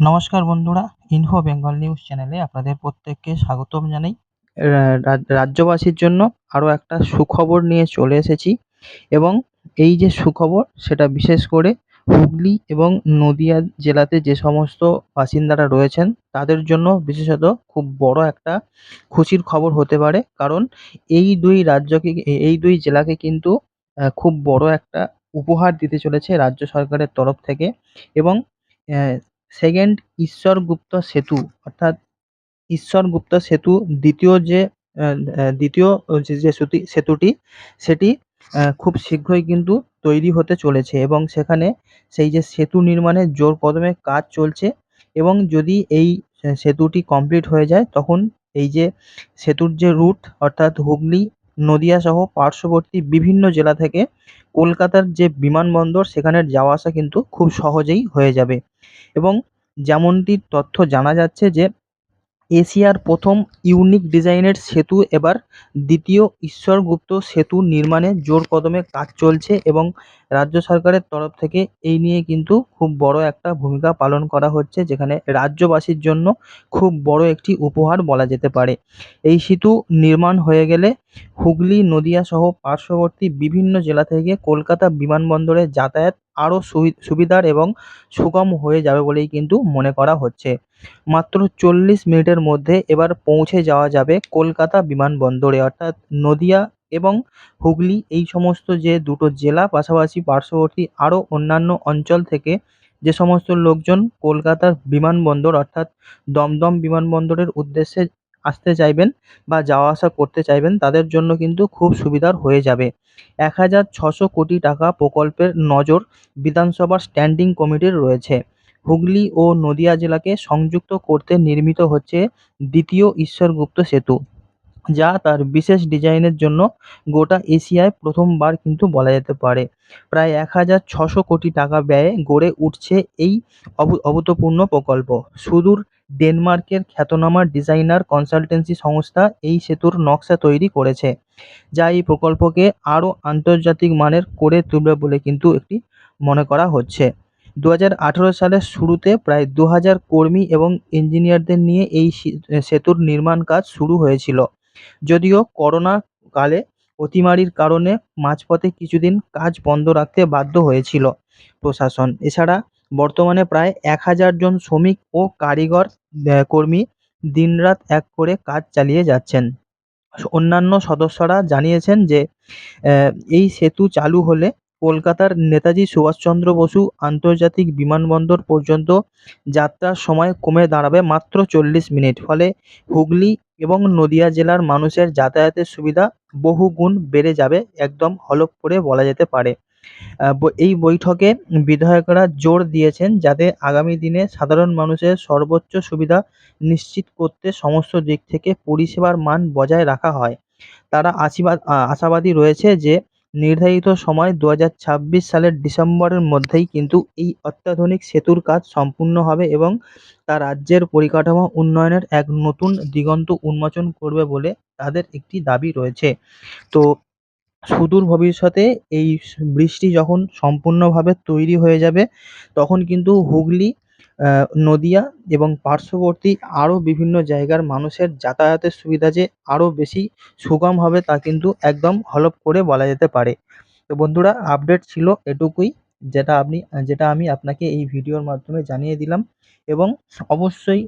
নমস্কার বন্ধুরা info Bengal news চ্যানেলে আপনাদের প্রত্যেককে স্বাগতম জানাই। রাজ্যবাসীর জন্য আরও একটা সুখবর নিয়ে চলে এসেছি এবং এই যে সুখবর, সেটা বিশেষ করে হুগলি এবং নদিয়া জেলাতে যে সমস্ত বাসিন্দারা রয়েছেন, তাদের জন্য বিশেষত খুব বড় একটা খুশির খবর হতে পারে। কারণ এই দুই রাজ্যকে, এই দুই জেলাকে কিন্তু খুব বড় একটা উপহার দিতে চলেছে রাজ্য সরকারের তরফ থেকে এবং সেকেন্ড ঈশ্বর গুপ্ত সেতু। অর্থাৎ ঈশ্বর গুপ্ত সেতু দ্বিতীয় যে দ্বিতীয় যে সেতু- সেতুটি, সেটি খুব শীঘ্রই কিন্তু তৈরি হতে চলেছে এবং সেখানে সেই যে সেতু নির্মাণের জোর কদমে কাজ চলছে এবং যদি এই সেতুটি কমপ্লিট হয়ে যায়, তখন এই যে সেতুর যে রুট অর্থাৎ হুগলি নদিয়া সহ পার্শ্ববর্তী বিভিন্ন জেলা থেকে কলকাতার যে বিমানবন্দর সেখানে যাওয়া আসা কিন্তু খুব সহজেই হয়ে যাবে। এবং যেমনটি তথ্য জানা যাচ্ছে যে এশিয়ার প্রথম ইউনিক ডিজাইনের সেতু এবার দ্বিতীয় ঈশ্বরগুপ্ত সেতু নির্মাণে জোর কদমে কাজ চলছে এবং রাজ্য সরকারের তরফ থেকে এই নিয়ে কিন্তু খুব বড় একটা ভূমিকা পালন করা হচ্ছে, যেখানে রাজ্যবাসীর জন্য খুব বড় একটি উপহার বলা যেতে পারে। এই সেতু নির্মাণ হয়ে গেলে হুগলি, নদিয়া সহ পার্শ্ববর্তী বিভিন্ন জেলা থেকে কলকাতা বিমানবন্দরে যাতায়াত আরও সুবিধার এবং সুগম হয়ে যাবে বলেই কিন্তু মনে করা হচ্ছে। মাত্র চল্লিশ মিনিটের মধ্যে এবার পৌঁছে যাওয়া যাবে কলকাতা বিমানবন্দরে। অর্থাৎ নদিয়া এবং হুগলি এই সমস্ত যে দুটো জেলা, পাশাপাশি পার্শ্ববর্তী আরও অন্যান্য অঞ্চল থেকে যে সমস্ত লোকজন কলকাতার বিমানবন্দর অর্থাৎ দমদম বিমানবন্দরের উদ্দেশ্যে আসতে চাইবেন বা যাওয়া আসা করতে চাইবেন, তাদের জন্য কিন্তু খুব সুবিধার হয়ে যাবে। এক হাজার ছশো কোটি টাকা প্রকল্পের নজর বিধানসভার স্ট্যান্ডিং কমিটির রয়েছে। হুগলি ও নদিয়া জেলাকে সংযুক্ত করতে নির্মিত হচ্ছে দ্বিতীয় ঈশ্বরগুপ্ত সেতু, যা তার বিশেষ ডিজাইনের জন্য গোটা এশিয়ায় প্রথমবার কিন্তু বলা যেতে পারে। প্রায় এক হাজার ছশো কোটি টাকা ব্যয়ে গড়ে উঠছে এই অভূতপূর্ণ প্রকল্প। সুদূর ডেনমার্কের খ্যাতনামা ডিজাইনার কনসালটেন্সি সংস্থা এই সেতুর নকশা তৈরি করেছে, যা এই প্রকল্পকে আরও আন্তর্জাতিক মানের করে তুলবে বলে কিন্তু একটি মনে করা হচ্ছে। দু হাজার আঠেরো সালের শুরুতে প্রায় দু হাজার কর্মী এবং ইঞ্জিনিয়ারদের নিয়ে এই সেতুর নির্মাণ কাজ শুরু হয়েছিল। যদিও করোনা কালে অতিমারির কারণে মাঝপথে কিছুদিন কাজ বন্ধ রাখতে বাধ্য হয়েছিল প্রশাসন। এছাড়া বর্তমানে প্রায় এক হাজার জন শ্রমিক ও কারিগর কর্মী দিনরাত এক করে কাজ চালিয়ে যাচ্ছেন। অন্যান্য সদস্যরা জানিয়েছেন যে এই সেতু চালু হলে কলকাতার নেতাজি সুভাষচন্দ্র বসু আন্তর্জাতিক বিমানবন্দর পর্যন্ত যাত্রার সময় কমে দাঁড়াবে মাত্র চল্লিশ মিনিট। ফলে হুগলি এবং নদিয়া জেলার মানুষের যাতায়াতের সুবিধা বহুগুণ বেড়ে যাবে, একদম হলফ করে বলা যেতে পারে। এই বৈঠকে বিধায়করা জোর দিয়েছেন যাতে আগামী দিনে সাধারণ মানুষের সর্বোচ্চ সুবিধা নিশ্চিত করতে সমস্ত দিক থেকে পরিষেবার মান বজায় রাখা হয়। তারা আশীবাদ আশাবাদী রয়েছে যে নির্ধারিত সময় দু হাজার ছাব্বিশ সালের ডিসেম্বরের মধ্যেই কিন্তু এই অত্যাধুনিক সেতুর কাজ সম্পূর্ণ হবে এবং তা রাজ্যের পরিকাঠামো উন্নয়নের এক নতুন দিগন্ত উন্মোচন করবে বলে তাদের একটি দাবি রয়েছে। তো সুদূর ভবিষ্যতে এই ব্রিজটি যখন সম্পূর্ণভাবে তৈরি হয়ে যাবে, তখন কিন্তু হুগলি নদিয়া এবং পার্শ্ববর্তী আরও বিভিন্ন জায়গার মানুষের যাতায়াতের সুবিধা যে আরও বেশি সুগম হবে তা কিন্তু একদম হলফ করে বলা যেতে পারে। তো বন্ধুরা আপডেট ছিল এটুকুই, যেটা আপনি, যেটা আমি আপনাকে এই ভিডিওর মাধ্যমে জানিয়ে দিলাম এবং অবশ্যই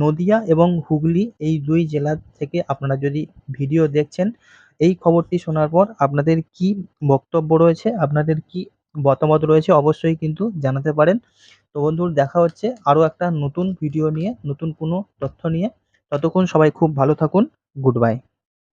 নদিয়া এবং হুগলি এই দুই জেলা থেকে আপনারা যদি ভিডিও দেখছেন এই খবরটি শোনার পর আপনাদের কি বক্তব্য রয়েছে, আপনাদের কি মতামত রয়েছে অবশ্যই কিন্তু জানাতে পারেন। তো বন্ধুর, দেখা হচ্ছে আরও একটা নতুন ভিডিও নিয়ে, নতুন কোনো তথ্য নিয়ে। ততক্ষণ সবাই খুব ভালো থাকুন। Good bye